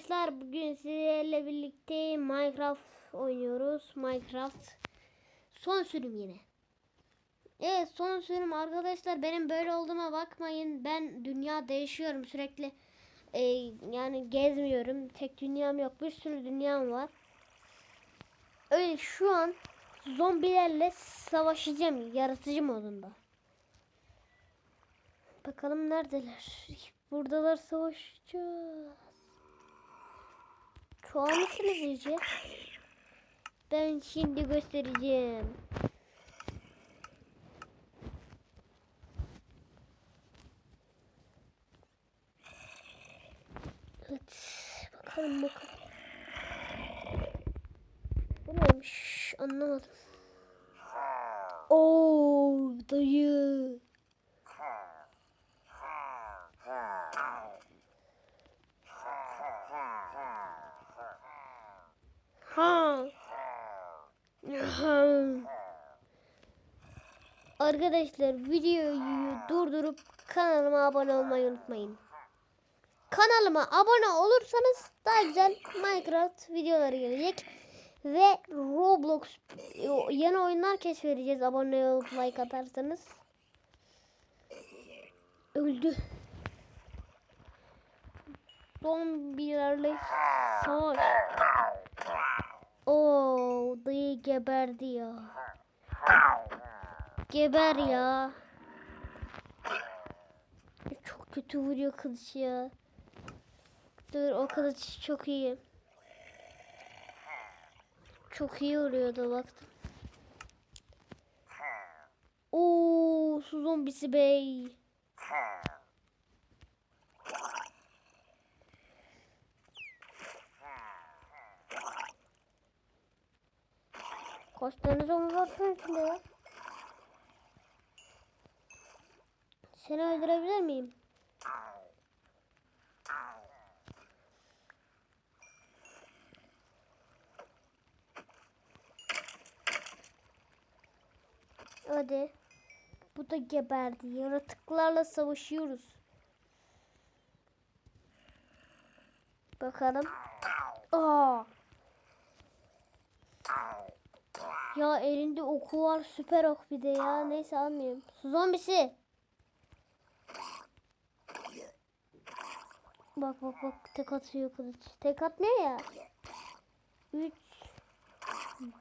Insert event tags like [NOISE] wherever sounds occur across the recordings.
arkadaşlar bugün sizlerle birlikte Minecraft oynuyoruz. Minecraft son sürüm yine. Evet son sürüm arkadaşlar benim böyle olduğuma bakmayın. Ben dünya değişiyorum sürekli. Ee, yani gezmiyorum. Tek dünyam yok. Bir sürü dünyam var. Öyle şu an zombilerle savaşacağım yaratıcı modunda. Bakalım neredeler? Buradalar savaşacağız. Çoğal mısınız iyice? Ben şimdi göstereceğim. Evet. Bakalım bakalım. Bu neymiş? Anlamadım. Oo dayı. Ha. Ha. Arkadaşlar videoyu durdurup kanalıma abone olmayı unutmayın. Kanalıma abone olursanız daha güzel Minecraft videoları gelecek. Ve Roblox yeni oyunlar keşfedeceğiz abone olup like atarsanız. Öldü. Zombilerle savaş. Oo, dayı geberdi ya. Geber ya. Çok kötü vuruyor kılıç ya. Dur o kılıç çok iyi. Çok iyi vuruyordu baktım. Oo, su zombisi bey. Var şunun içinde ya? Seni öldürebilir miyim? Hadi. Bu da geberdi. Yaratıklarla savaşıyoruz. Bakalım. Aa. Ya elinde oku var süper ok bir de ya. Neyse almayayım. Su zombisi. Bak bak bak tek atıyor kılıç. Tek atmıyor ya. 3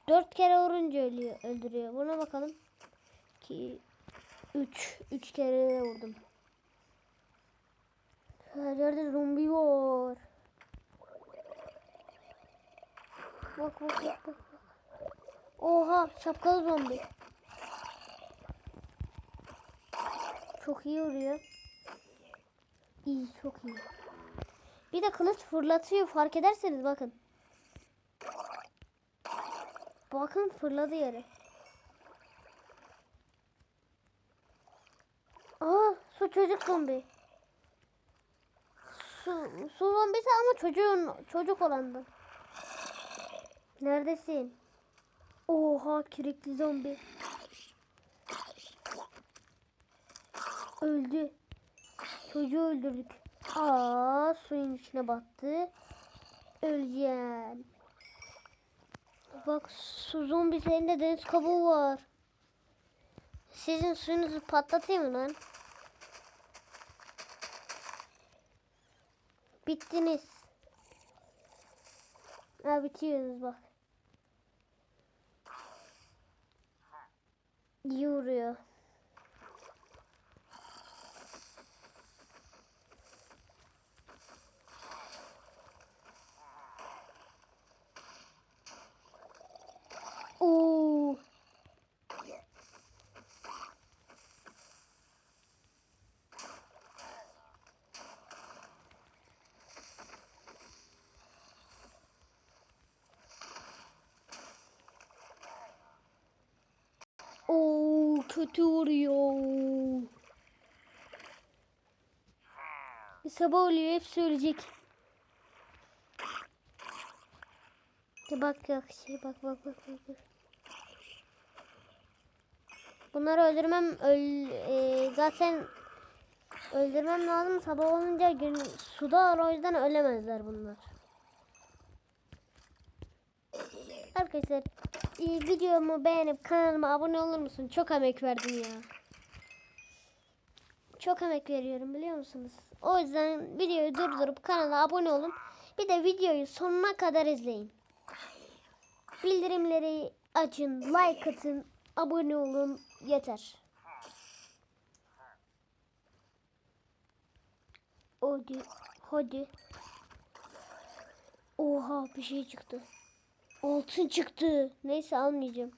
4 kere vurunca ölüyor, öldürüyor. Buna bakalım. 2 3 3 kere vurdum. Her yerde zombi var. Bak bak bak bak. Oha şapkalı zombi. Çok iyi vuruyor. İyi çok iyi. Bir de kılıç fırlatıyor fark ederseniz bakın. Bakın fırladı yere. Aa su çocuk zombi. Su, su zombisi ama çocuğun çocuk olandı. Neredesin? Oha kirekli zombi. Öldü. Çocuğu öldürdük. Aa suyun içine battı. Öleceğim. Bak su zombisi elinde deniz kabuğu var. Sizin suyunuzu patlatayım lan? Bittiniz. Ha bitiyorsunuz bak. İyi. Oo. Oo kötü vuruyor. Sabah oluyor hepsi ölecek. Bir bak yok şey bak bak bak bak. Bunları öldürmem öl e, zaten öldürmem lazım sabah olunca gün suda o yüzden ölemezler bunlar. Arkadaşlar e, videomu beğenip kanalıma abone olur musun? Çok emek verdim ya. Çok emek veriyorum biliyor musunuz? O yüzden videoyu durdurup kanala abone olun. Bir de videoyu sonuna kadar izleyin. Bildirimleri açın, like atın, abone olun yeter. Hadi, hadi. Oha bir şey çıktı. Altın çıktı. Neyse almayacağım.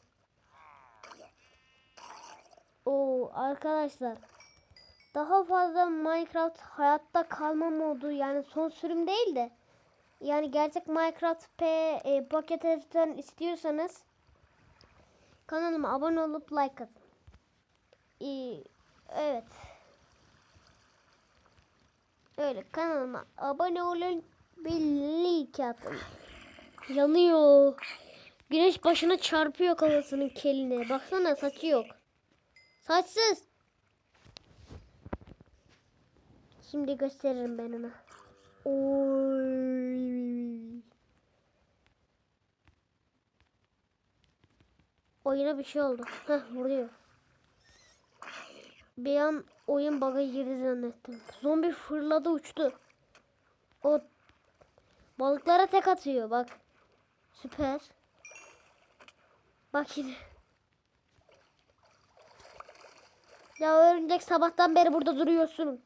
Oo arkadaşlar. Daha fazla Minecraft hayatta kalma modu yani son sürüm değil de yani gerçek Minecraft P e, paket editörü istiyorsanız kanalıma abone olup like atın. İyi, evet. Öyle kanalıma abone olun. Birlik atın. Yanıyor. Güneş başına çarpıyor kafasının keline. Baksana saçı yok. Saçsız. Şimdi gösteririm ben ona. Oy. Oyuna bir şey oldu. Heh vuruyor. Bir an oyun bug'a girdi zannettim. Zombi fırladı uçtu. O balıklara tek atıyor bak. Süper. Bak yine. Ya örümcek sabahtan beri burada duruyorsun.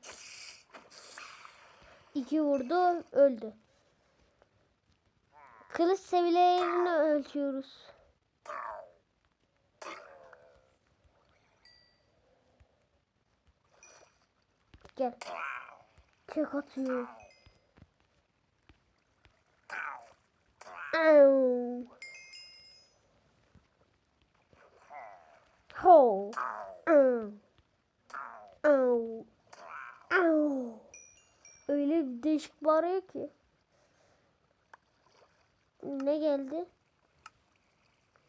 İki vurdu öldü. Kılıç seviyelerini ölçüyoruz. Gel. Tek atıyor. Öyle bir değişik bağırıyor ki. Ne geldi?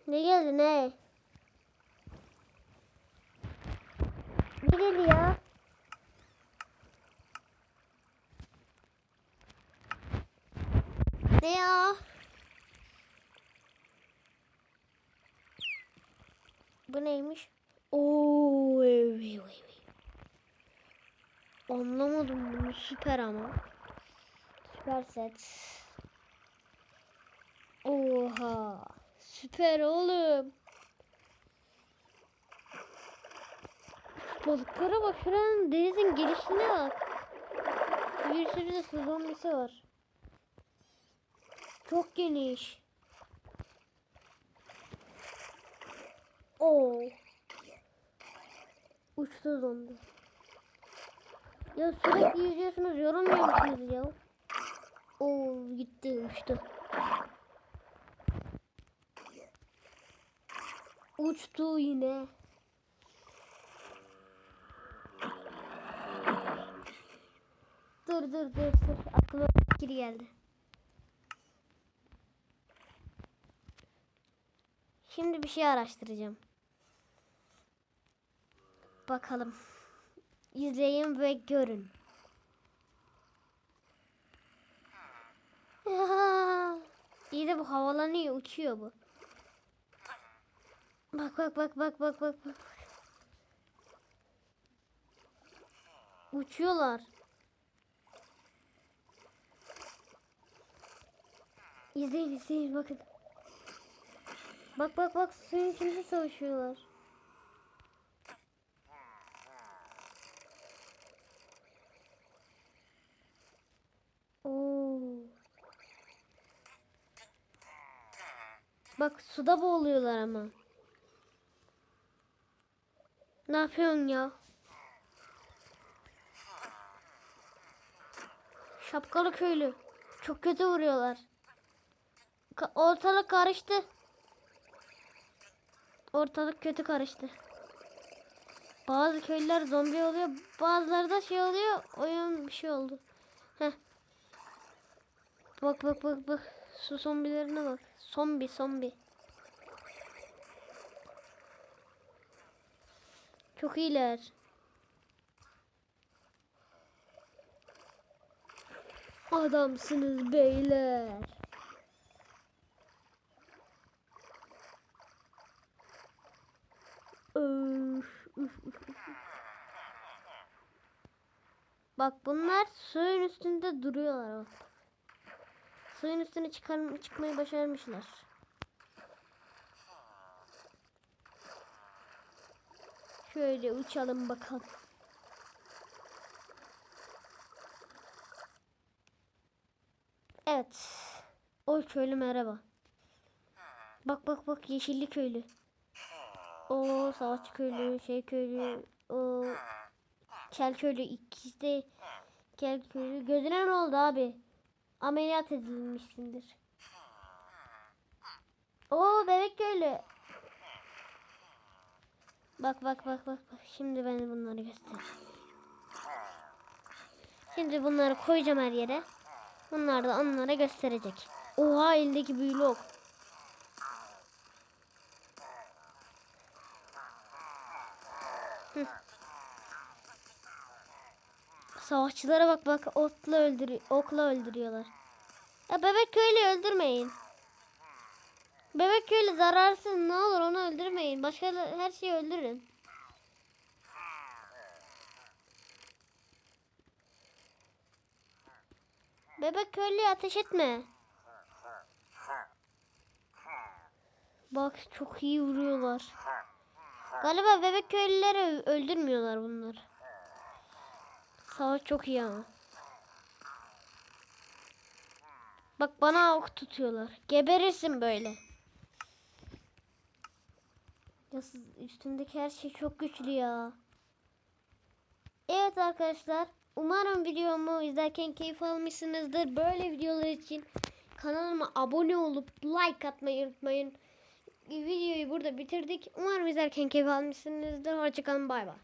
Ne geldi ne? Ne geldi ya? Ne ya? Bu neymiş? Oo, evet, evet. Anlamadım bunu süper ama. Süper set. Oha. Süper oğlum. Balıklara bak şuranın denizin gelişine bak. Bir sürü de su var. Çok geniş. Oo. Uçtu zombi. Ya sürekli yüzüyorsunuz yorulmuyor musunuz ya? Oo gitti uçtu. Uçtu yine. Dur dur dur dur. Aklıma fikir geldi. Şimdi bir şey araştıracağım. Bakalım. İzleyin ve görün. Ya, [LAUGHS] İyi de bu havalanıyor, uçuyor bu. Bak bak bak bak bak bak bak. Uçuyorlar. İzleyin izleyin bakın. Bak bak bak suyun içinde savaşıyorlar. Bak suda boğuluyorlar ama. Ne yapıyorsun ya? Şapkalı köylü. Çok kötü vuruyorlar. Ka- ortalık karıştı. Ortalık kötü karıştı. Bazı köylüler zombi oluyor. Bazıları da şey oluyor. Oyun bir şey oldu. Heh. Bak bak bak bak. Su zombilerine bak. Zombi zombi. Çok iyiler. Adamsınız beyler. Öf, öf, öf. Bak bunlar suyun üstünde duruyorlar. Bak. Suyun üstüne çıkar, çıkmayı başarmışlar. Şöyle uçalım bakalım. Evet. O köylü merhaba. Bak bak bak yeşilli köylü. O savaşçı köylü, şey köylü, o kel köylü ikisi de kel köylü. Gözüne ne oldu abi? Ameliyat edilmişsindir. O bebek köylü. Bak bak bak bak bak. Şimdi ben bunları göstereyim. Şimdi bunları koyacağım her yere. Bunlar da onlara gösterecek. Oha eldeki büyülü ok. Hı. Savaşçılara bak bak otla öldürü okla öldürüyorlar. Ya bebek köylüyü öldürmeyin. Bebek köylü zararsız ne olur onu öldürmeyin. Başka her şeyi öldürün. Bebek köylüye ateş etme. Bak çok iyi vuruyorlar. Galiba bebek köylüleri öldürmüyorlar bunları. Savaş çok iyi ama. Bak bana ok tutuyorlar. Geberirsin böyle. Ya üstündeki her şey çok güçlü ya. Evet arkadaşlar. Umarım videomu izlerken keyif almışsınızdır. Böyle videolar için kanalıma abone olup like atmayı unutmayın. Videoyu burada bitirdik. Umarım izlerken keyif almışsınızdır. Hoşçakalın. Bay bay.